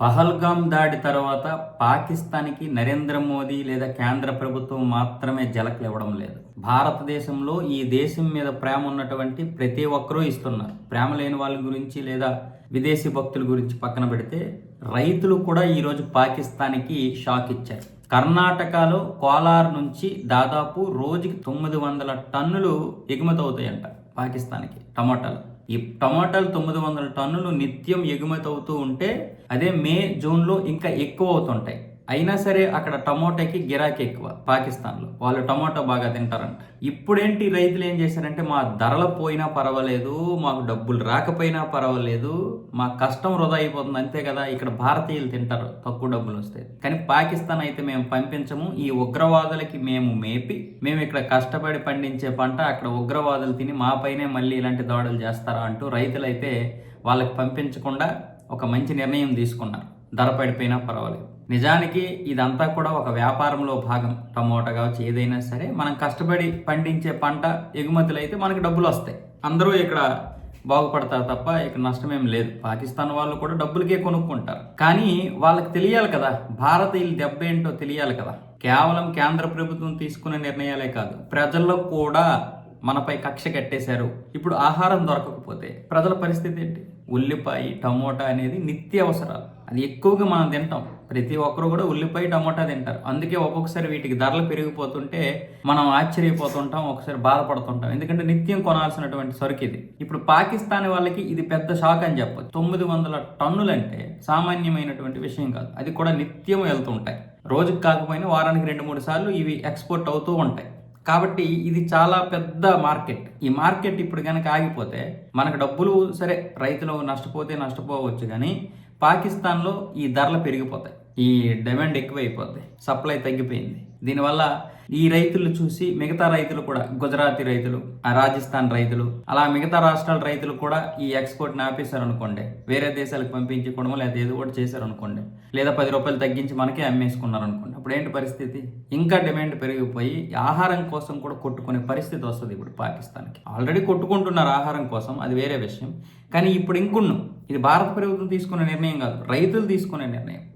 పహల్గామ్ దాడి తర్వాత పాకిస్తాన్కి నరేంద్ర మోదీ లేదా కేంద్ర ప్రభుత్వం మాత్రమే జలకలు ఇవ్వడం లేదు. భారతదేశంలో ఈ దేశం మీద ప్రేమ ఉన్నటువంటి ప్రతి ఒక్కరూ ఇస్తున్నారు. ప్రేమ లేని వాళ్ళ గురించి లేదా విదేశీ భక్తుల గురించి పక్కన పెడితే రైతులు కూడా ఈరోజు పాకిస్తాన్కి షాక్ ఇచ్చారు. కర్ణాటకలో కోలార్ నుంచి దాదాపు రోజుకి తొమ్మిది వందల టన్నులు ఎగుమతి అవుతాయంట పాకిస్తాన్కి టమాటాలు. ఈ టమాటాలు తొమ్మిది వందల టన్నులు నిత్యం ఎగుమతి అవుతూ ఉంటే అదే మే జూన్లో ఇంకా ఎక్కువ అవుతుంటాయి. అయినా సరే అక్కడ టమోటాకి గిరాకీ ఎక్కువ పాకిస్తాన్లో. వాళ్ళు టమోటా బాగా తింటారంట. ఇప్పుడేంటి రైతులు ఏం చేశారంటే మా ధరలు పోయినా పర్వాలేదు మాకు డబ్బులు రాకపోయినా పర్వాలేదు మా కష్టం వృధా అయిపోతుంది అంతే కదా ఇక్కడ భారతీయులు తింటారు తక్కువ డబ్బులు వస్తాయి కానీ పాకిస్తాన్ అయితే మేము పంపించము ఈ ఉగ్రవాదులకి మేము మేపి మేము ఇక్కడ కష్టపడి పండించే పంట అక్కడ ఉగ్రవాదులు తిని మా పైనే మళ్ళీ ఇలాంటి దాడులు చేస్తారా అంటూ రైతులైతే వాళ్ళకి పంపించకుండా ఒక మంచి నిర్ణయం తీసుకున్నారు. ధర పడిపోయినా పర్వాలేదు. నిజానికి ఇదంతా కూడా ఒక వ్యాపారంలో భాగం. టమోటా కావచ్చు ఏదైనా సరే మనం కష్టపడి పండించే పంట ఎగుమతులు అయితే మనకి డబ్బులు వస్తాయి. అందరూ ఇక్కడ బాగుపడతారు తప్ప ఇక్కడ నష్టమేం లేదు. పాకిస్తాన్ వాళ్ళు కూడా డబ్బులకే కొనుక్కుంటారు. కానీ వాళ్ళకి తెలియాలి కదా భారతీయుల దెబ్బ ఏంటో తెలియాలి కదా. కేవలం కేంద్ర ప్రభుత్వం తీసుకునే నిర్ణయాలే కాదు ప్రజల్లో కూడా మనపై కక్ష కట్టేశారు. ఇప్పుడు ఆహారం దొరకకపోతే ప్రజల పరిస్థితి ఏంటి? ఉల్లిపాయ టమోటా అనేది నిత్య అవసరాలు అది ఎక్కువగా మనం తింటాం. ప్రతి ఒక్కరు కూడా ఉల్లిపాయ టమోటా తింటారు. అందుకే ఒక్కొక్కసారి వీటికి ధరలు పెరిగిపోతుంటే మనం ఆశ్చర్యపోతుంటాం ఒకసారి బాధపడుతుంటాం. ఎందుకంటే నిత్యం కొనాల్సినటువంటి సరుకు ఇది. ఇప్పుడు పాకిస్తాన్ వాళ్ళకి ఇది పెద్ద షాక్ అని చెప్పచ్చు. తొమ్మిది వందల టన్నులంటే సామాన్యమైనటువంటి విషయం కాదు. అది కూడా నిత్యం వెళ్తుంటాయి రోజుకి కాకపోయినా వారానికి రెండు మూడు సార్లు ఇవి ఎక్స్పోర్ట్ అవుతూ ఉంటాయి. కాబట్టి ఇది చాలా పెద్ద మార్కెట్. ఈ మార్కెట్ ఇప్పుడు కనుక ఆగిపోతే మనకు డబ్బులు సరే రైతులు నష్టపోతే నష్టపోవచ్చు కానీ పాకిస్తాన్లో ఈ ధరలు పెరిగిపోతాయి. ఈ డిమాండ్ ఎక్కువైపోద్ది. సప్లై తగ్గిపోయింది. దీనివల్ల ఈ రైతులు చూసి మిగతా రైతులు కూడా గుజరాతీ రైతులు రాజస్థాన్ రైతులు అలా మిగతా రాష్ట్రాల రైతులు కూడా ఈ ఎక్స్పోర్ట్ని ఆపేశారనుకోండి. వేరే దేశాలకు పంపించుకోవడమో లేదా ఏదో కూడా చేశారనుకోండి. లేదా పది రూపాయలు తగ్గించి మనకే అమ్మేసుకున్నారు అనుకోండి అప్పుడు ఏంటి పరిస్థితి? ఇంకా డిమాండ్ పెరిగిపోయి ఆహారం కోసం కూడా కొట్టుకునే పరిస్థితి వస్తుంది ఇప్పుడు పాకిస్తాన్కి. ఆల్రెడీ కొట్టుకుంటున్నారు ఆహారం కోసం అది వేరే విషయం. కానీ ఇప్పుడు ఇంకున్ను. ఇది భారత ప్రభుత్వం తీసుకునే నిర్ణయం కాదు రైతులు తీసుకునే నిర్ణయం.